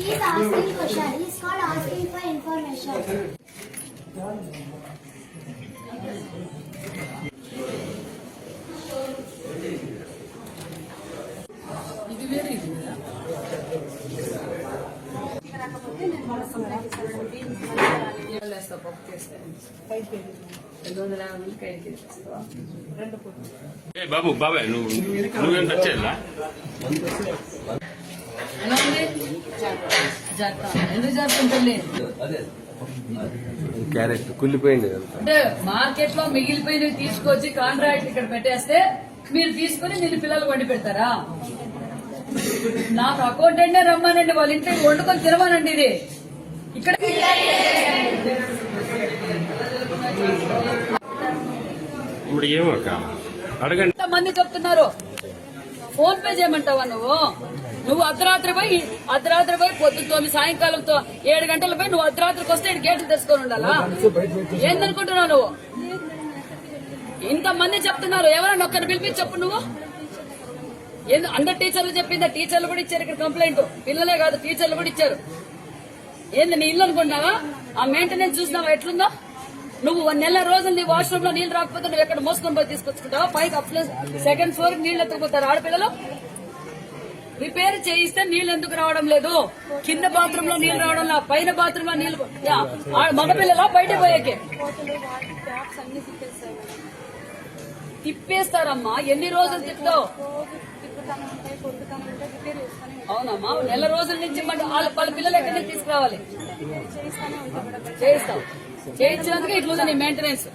Madam ఒక్కరు చెప్పండి He's asking question. He's not asking for information. ఇది వేరే ఇది వేరా? ఏం వేస్తావు పప్పు చేస్తే రెండు వందల యాభై మందికి ఐదు కేజీలు వేస్తావా? రెండు పూటలు. ఏ బాబు బాబాయ్ నువ్వు నువ్వేం టచ్ చేయాలా క్యారెట్ కుళ్ళిపోయింది అంతా అంటే మార్కెట్లో మిగిలిపోయినవి తీసుకొచ్చి కాంట్రాక్ట్ ఇక్కడ పెట్టేస్తే మీరు తీసుకుని మీరు పిల్లలు వండి పెడతారా? నాకు అకౌంటెంట్ రమ్మానండి వాళ్ళ ఇంటికి వండుకొని తినమనండి ఇది. ఇక్కడ ఇప్పుడు ఏమక్క అడగండి. మంది చెప్తున్నారు? ఫోన్ పే చేయమంటావా నువ్వు? నువ్వు అర్ధరాత్రి పోయి అర్ధరాత్రి పోయి పొద్దున్న తొమ్మిది సాయంకాలం తో- ఏడు గంటల పోయి నువ్వు అర్ధరాత్రికి వస్తే గేట్లు తెచ్చుకొని ఉండాలా? ఏందనుకుంటున్నావు నువ్వు? ఇంతమంది చెప్తున్నారు ఎవరైనా ఒక్కరిని పిలిపించి చెప్పు నువ్వు. ఏంది అందరు టీచర్లు చెప్పిందా? టీచర్లు కూడా ఇచ్చారు ఇక్కడ కంప్లైంట్ పిల్లలే కాదు టీచర్లు కూడా ఇచ్చారు. ఏంది నీ ఇల్లు అనుకుంటున్నావా? ఆ మెయింటెనెన్స్ చూసినావా? ఎట్లుందో? నువ్వు నెల రోజులు నీ వాష్రూమ్లో నీళ్ళు రాకపోతే నువ్వు ఎక్కడ మోసుకొని పోయి తీసుకొచ్చుకుంటావా? పైకి అప్ సెకండ్ ఫ్లోర్ నీళ్ళు ఎత్తుకుపోతారు ఆడపిల్లలు. రిపేర్ చేయిస్తే నీళ్ళు ఎందుకు రావడం లేదు? కింద బాత్రూమ్లో నీళ్ళు రావడం లేదు పైన బాత్రూమ్లో నీళ్ళు మగపిల్లలా బయట పోయేకే. తిప్పేస్తారమ్మా ఎన్ని రోజులు తిప్పుతావు? అవునమ్మా నెల రోజుల నుంచి మన వాళ్ళ వాళ్ళ పిల్లలు ఎక్కడి నుంచి తీసుకురావాలి? చేయిస్తాం చేయించినందుకు ఇట్లుంది నీ మెయింటెనెన్స్